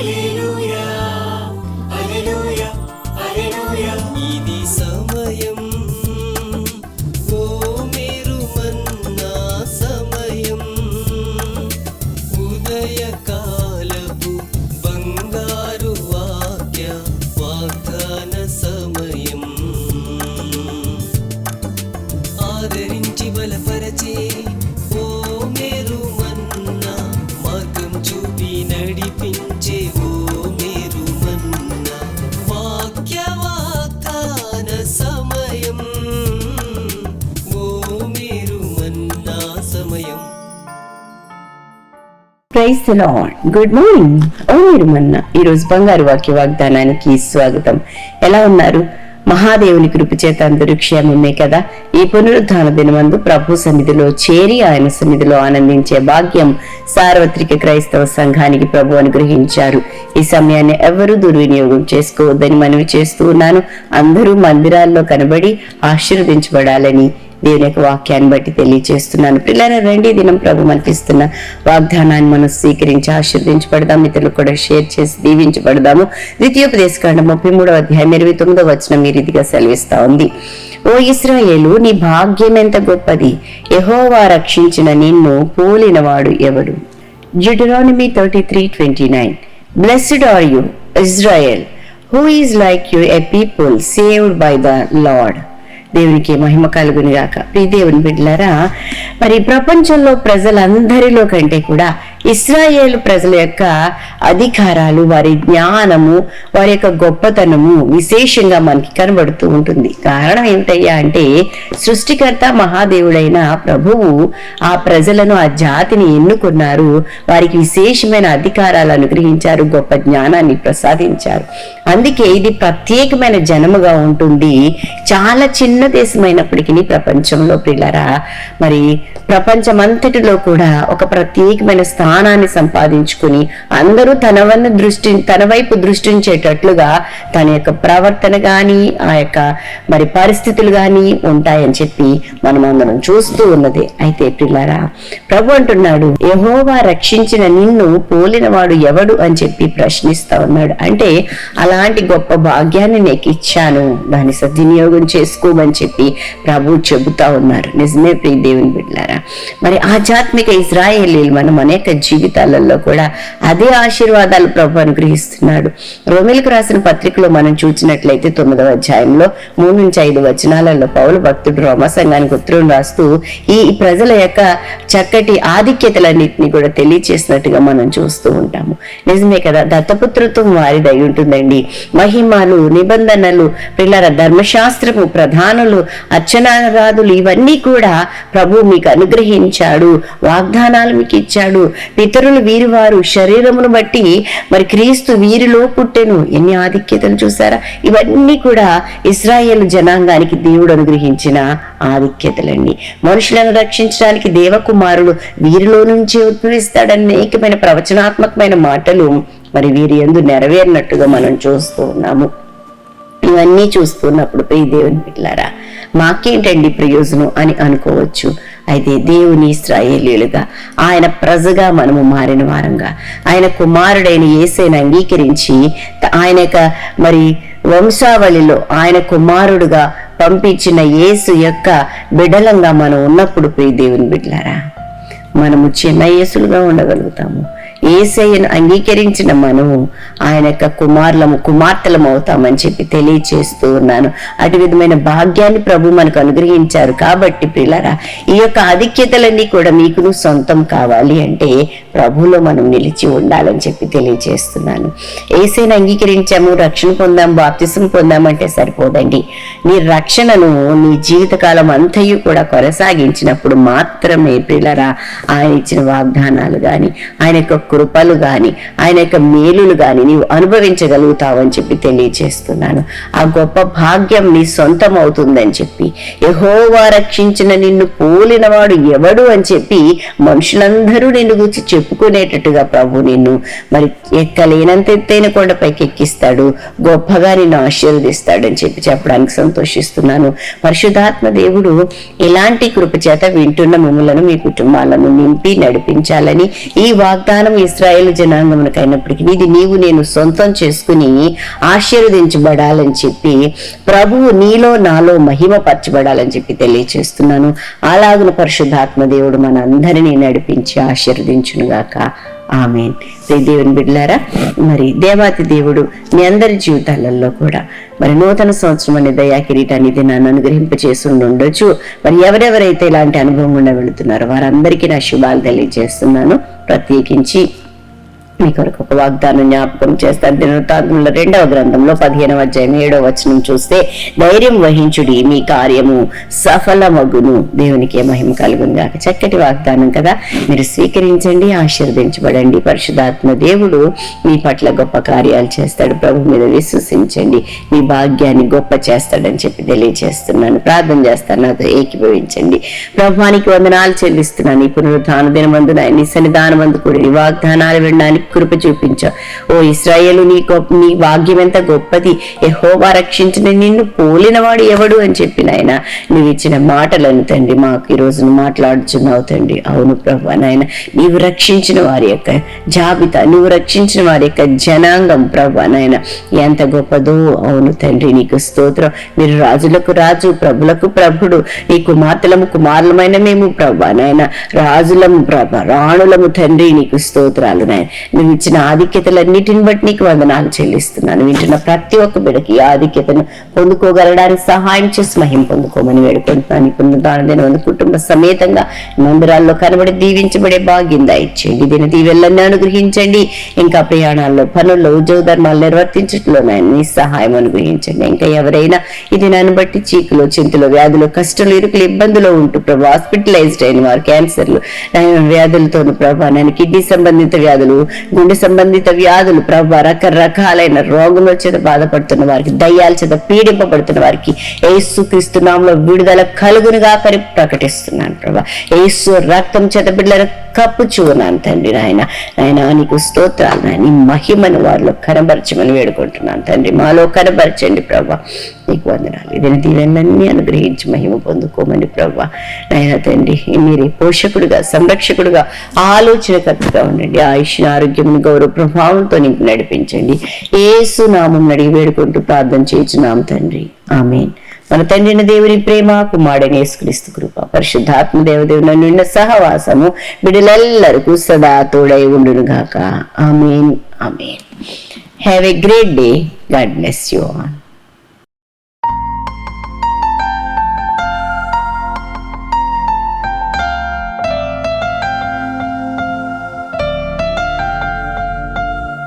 ఇది praise good morning. ఓ మీరు మొన్న ఈరోజు బంగారు వాక్య వాగ్దానానికి స్వాగతం. ఎలా ఉన్నారు? మహాదేవుని కృప చేత అందరూ క్షేమమే కదా? ఈ పునరుద్ధాన దినమందు ప్రభు సన్నిధిలో చేరి ఆయన సన్నిధిలో ఆనందించే భాగ్యం సార్వత్రిక క్రైస్తవ సంఘానికి ప్రభు అనుగ్రహించారు. ఈ సమయాన్ని ఎవరూ దుర్వినియోగం చేసుకోవద్దని మనవి చేస్తూ ఉన్నాను. అందరూ మందిరాల్లో కనబడి ఆశీర్వదించబడాలని దేవుని యొక్క వాక్యాన్ని బట్టి తెలియజేస్తున్నాను పిల్లల రండి దినం ప్రభు మనకిస్తున్న వాగ్దానాన్ని మనం స్వీకరించి ఆశీర్దించబడదాం ఇతరులు కూడా షేర్ చేసి దీవించబడదాము. ద్వితీయోపదేశ కాండ ముప్పై మూడవ అధ్యాయం ఇరవై తొమ్మిదవ వచ్చిన మీరు రీతిగా సెలవిస్తా ఉంది. ఓ ఇస్రాయేలు నీ భాగ్యం ఎంత గొప్పది? ఎహోవా రక్షించిన నిన్ను పోలినవాడు ఎవడు? Deuteronomy thirty three twenty nine blessed are you Israel who is like you a people saved by the Lord దేవునికి మహిమ కలుగుని ప్రీ దేవుని బిడ్డలారా మరి ప్రపంచంలో ప్రజలందరిలో కంటే కూడా ఇస్రాయేల్ ప్రజల యొక్క అధికారాలు వారి జ్ఞానము వారి యొక్క గొప్పతనము విశేషంగా మనకి కనబడుతూ ఉంటుంది. కారణం ఏమిటయ్యా అంటే సృష్టికర్త మహాదేవుడైన ప్రభువు ఆ ప్రజలను ఆ జాతిని ఎన్నుకున్నారు. వారికి విశేషమైన అధికారాలు అనుగ్రహించారు గొప్ప జ్ఞానాన్ని ప్రసాదించారు. అందుకే ఇది ప్రత్యేకమైన జనముగా ఉంటుంది. చాలా చిన్న దేశమైనప్పటికీ ప్రపంచంలో పిల్లరా మరి ప్రపంచమంతటిలో కూడా ఒక ప్రత్యేకమైన స్థానాన్ని సంపాదించుకుని అందరూ తన వన్న దృష్టి తన వైపు దృష్టించేటట్లుగా తన యొక్క ప్రవర్తన గాని ఆ యొక్క మరి పరిస్థితులు గాని ఉంటాయని చెప్పి మనం అందరం చూస్తూ ఉన్నది. అయితే పిల్లరా ప్రభు అంటున్నాడు యహోవా రక్షించిన నిన్ను పోలినవాడు ఎవడు? అని చెప్పి ప్రశ్నిస్తా ఉన్నాడు. అంటే అలాంటి గొప్ప భాగ్యాన్ని నీకు ఇచ్చాను. దాన్ని సద్వినియోగం చేసుకోమని చెప్పి ప్రభు చెబుతా ఉన్నారు. నిజమే ప్రియ దేవుని బిడ్డారా మరి ఆధ్యాత్మిక ఇజ్రాయేలీలు మనం అనేక జీవితాలలో కూడా అదే ఆశీర్వాదాలు ప్రభు అనుగ్రహిస్తున్నాడు రోమిలకు రాసిన పత్రికలో మనం చూసినట్లయితే తొమ్మిదవ అధ్యాయంలో మూడు నుంచి ఐదు వచనాలలో పౌలు భక్తుడు రోమ సంఘానికి ఉత్తరం రాస్తూ ఈ ప్రజల యొక్క చక్కటి ఆధిక్యతలన్నింటినీ కూడా తెలియచేసినట్టుగా మనం చూస్తూ ఉంటాము. నిజమే కదా దత్తపుత్రత్వం వారిదై ఉంటుందండి. మహిమలు నిబంధనలు పిల్లల ధర్మశాస్త్రము ప్రధానులు అర్చనారాధులు ఇవన్నీ కూడా ప్రభు మీకు అనుగ్రహించాడు వాగ్దానాలు మీకు ఇచ్చాడు పితరులు వీరి వారు శరీరమును బట్టి మరి క్రీస్తు వీరిలో పుట్టెను. ఎన్ని ఆధిక్యతలు చూసారా? ఇవన్నీ కూడా ఇస్రాయేల్ జనాంగానికి దేవుడు అనుగ్రహించిన ఆధిక్యతలండి. మనుషులను రక్షించడానికి దేవకుమారుడు వీరిలో నుంచి ఉద్భవిస్తాడు అనేకమైన ప్రవచనాత్మకమైన మాటలు మరి వీరి ఎందు నెరవేరినట్టుగా మనం చూస్తూ ఉన్నాము. ఇవన్నీ చూస్తున్నప్పుడు ప్రియ దేవుని పిల్లారా మాకేంటండి ప్రయోజనం? అని అనుకోవచ్చు. అయితే దేవుని ఇస్రాయేలీలుగా ఆయన ప్రజగా మనము మారిన వారంగా ఆయన కుమారుడైన యేసైని అంగీకరించి ఆయన యొక్క మరి వంశావళిలో ఆయన కుమారుడుగా పంపించిన యేసు యొక్క బిడలంగా మనం ఉన్నప్పుడు ప్రియ దేవుని బిడ్లారా మనము చిన్న యేసులుగా ఉండగలుగుతాము. ఏసయ్యను అంగీకరించిన మనము ఆయన యొక్క కుమారులము కుమార్తెలం అవుతామని చెప్పి తెలియచేస్తూ ఉన్నాను. అటు విధమైన భాగ్యాన్ని ప్రభు మనకు అనుగ్రహించారు. కాబట్టి పిల్లరా ఈ యొక్క ఆధిక్యతలన్నీ కూడా మీకు సొంతం కావాలి అంటే ప్రభులో మనం నిలిచి ఉండాలని చెప్పి తెలియచేస్తున్నాను. ఏసైని అంగీకరించాము రక్షణ పొందాం బాప్తిసం పొందామంటే సరిపోదండి. నీ రక్షణను నీ జీవితకాలం అంతయు కూడా కొనసాగించినప్పుడు మాత్రమే పిల్లరా ఆయన ఇచ్చిన వాగ్దానాలు గాని ఆయన యొక్క కృపలు గాని ఆయన యొక్క మేలులు గాని నీవు అనుభవించగలుగుతావని చెప్పి తెలియజేస్తున్నాను ఆ గొప్ప భాగ్యం నీ సొంతం అవుతుందని చెప్పి యహోవా రక్షించిన నిన్ను పోలినవాడు ఎవడు అని చెప్పి మనుషులందరూ నిన్ను గురించి చెప్పుకునేటట్టుగా ప్రభు నిన్ను మరి ఎక్కలేనంత ఎత్తైన కొండపైకి ఎక్కిస్తాడు గొప్పగా నిన్ను ఆశీర్వదిస్తాడని చెప్పి చెప్పడానికి సంతోషిస్తున్నాను. పరిశుధాత్మ దేవుడు ఇలాంటి కృప చేత వింటున్న మిమ్మలను మీ కుటుంబాలను నింపి నడిపించాలని ఈ వాగ్దానం ఇస్రాయేల్ జనాంగమునకైనప్పటికీ ఇది నీవు నేను సొంతం చేసుకుని ఆశీర్వదించబడాలని చెప్పి ప్రభువు నీలో నాలో మహిమ పరచబడాలని చెప్పి తెలియచేస్తున్నాను. అలాగున పరిశుద్ధాత్మ దేవుడు మన అందరినీ నడిపించి ఆశీర్వదించునుగాక. ఆమెన్. శ్రీ దేవుని బిడ్లారా మరి దేవాతి దేవుడు మీ అందరి జీవితాలలో కూడా మరి నూతన సంవత్సరం అనే దయా కిరీటాన్ని ఇది నన్ను అనుగ్రహింపచేసి ఉండొచ్చు మరి ఎవరెవరైతే ఇలాంటి అనుభవం గుండా వెళుతున్నారో వారందరికీ నా శుభాలు తెలియజేస్తున్నాను. ప్రత్యేకించి మీ కొరకు ఒక వాగ్దానం జ్ఞాపకం చేస్తారు. దినవృత్తాంతంలో రెండవ గ్రంథంలో పదిహేనవ అధ్యాయం ఏడవ వచనం చూస్తే ధైర్యం వహించుడి మీ కార్యము సఫలమగును. దేవునికి మహిమ కలుగును గాక. చక్కటి వాగ్దానం కదా. మీరు స్వీకరించండి ఆశీర్వదించబడండి. పరిశుధాత్మ దేవుడు మీ పట్ల గొప్ప కార్యాలు చేస్తాడు. ప్రభు మీద విశ్వసించండి. మీ భాగ్యాన్ని గొప్ప చేస్తాడని చెప్పి తెలియజేస్తున్నాను. ప్రార్థన చేస్తాను నాతో ఏకీభవించండి. ప్రభానికి వందనాలు చెల్లిస్తున్నాను. ఈ పునరుద్ధాన దినమందున నీ సన్నిధానమందు కూడా వాగ్దానాలు వినడానికి కృప చూపించావు ఓ ఇస్రాయేలు నీ గొప్ప నీ భాగ్యం ఎంత గొప్పది. ఎహోవా రక్షించిన నిన్ను పోలినవాడు ఎవడు అని చెప్పిన ఆయన నువ్వు ఇచ్చిన మాటలను తండ్రి మాకు ఈ రోజున మాట్లాడుచున్నావు తండ్రి. అవును ప్రభు నాయన నీవు రక్షించిన వారి యొక్క జాబితా నువ్వు రక్షించిన వారి యొక్క జనాంగం ప్రభు నాయన. ఎంత గొప్పదో అవును తండ్రి నీకు స్తోత్రం. మీరు రాజులకు రాజు ప్రభులకు ప్రభుడు నీ కుమార్తెలము కుమారులమైన మేము ప్రభా నాయన. రాజులము ప్రభ రాణులము తండ్రి నీకు స్తోత్రాలు నాయన. నువ్వు ఇచ్చిన ఆధిక్యతలన్నిటిని బట్టి నీకు వందనాలు చెల్లిస్తున్నాను. వింటున్న ప్రతి ఒక్క బిడకి ఈ ఆధిక్యతను పొందుకోగలడానికి సహాయం చేసి మహిం పొందుకోమని వేడుకుంటున్నాను. ఇప్పుడు వంద కుటుంబ సమేతంగా మందిరాల్లో కనబడి దీవించబడే భాగ్యం దాయిచ్చేయండి దీని దీవెల్లన్నీ అనుగ్రహించండి. ఇంకా ప్రయాణాల్లో పనుల్లో ఉద్యోగ ధర్మాలు నిర్వర్తించట్లో నాయన నీ సహాయం అనుగ్రహించండి. ఇంకా ఎవరైనా ఇది నన్ను బట్టి చీకులు చింతలు వ్యాధులు కష్టాలు ఇరుకులు ఇబ్బందులు ఉంటూ ప్రభు హాస్పిటలైజ్డ్ అయిన వారు క్యాన్సర్లు నాయన ప్రభా నేను కిడ్నీ సంబంధిత వ్యాధులు గుండె సంబంధిత వ్యాధులు ప్రభా రకరకాలైన రోగుల చేత బాధపడుతున్న వారికి దయ్యాల చేత పీడింపబడుతున్న వారికి ఏసు క్రీస్తునామంలో విడుదల కలుగునుగా ప్రకటిస్తున్నాను ప్రభా. ఏసు రక్తం చేత బిడ్డల కప్పు చూనాను తండ్రి నాయన. నాయన నీకు స్తోత్రాలు నాయన. నీ మహిమను వారిలో కనబరచమని వేడుకుంటున్నాను తండ్రి. మాలో కనబరచండి ప్రభా నీకు వందనాలు. ఇదని దీవెనన్నీ అనుగ్రహించి మహిమ పొందుకోమని ప్రభా నాయన తండ్రి మీరే పోషకుడుగా సంరక్షకుడుగా ఆలోచనకర్తగా ఉండండి. ఆయుష్ ఆరోగ్యం గౌరవ ప్రభావంతో నీకు నడిపించండి. ఏసు నామం అడిగి వేడుకుంటూ ప్రార్థన చేయించున్నాం తండ్రి. ఆమెన్. మన తండ్రిని దేవుని ప్రేమ కుమారుడని యేసుక్రీస్తు కృప పరిశుద్ధాత్మ దేవదేవుని నిన్న సహవాసము బిడ్డలెల్లరికూ సదా తోడై ఉండునుగాక amen. Amen. Have a great day God bless you on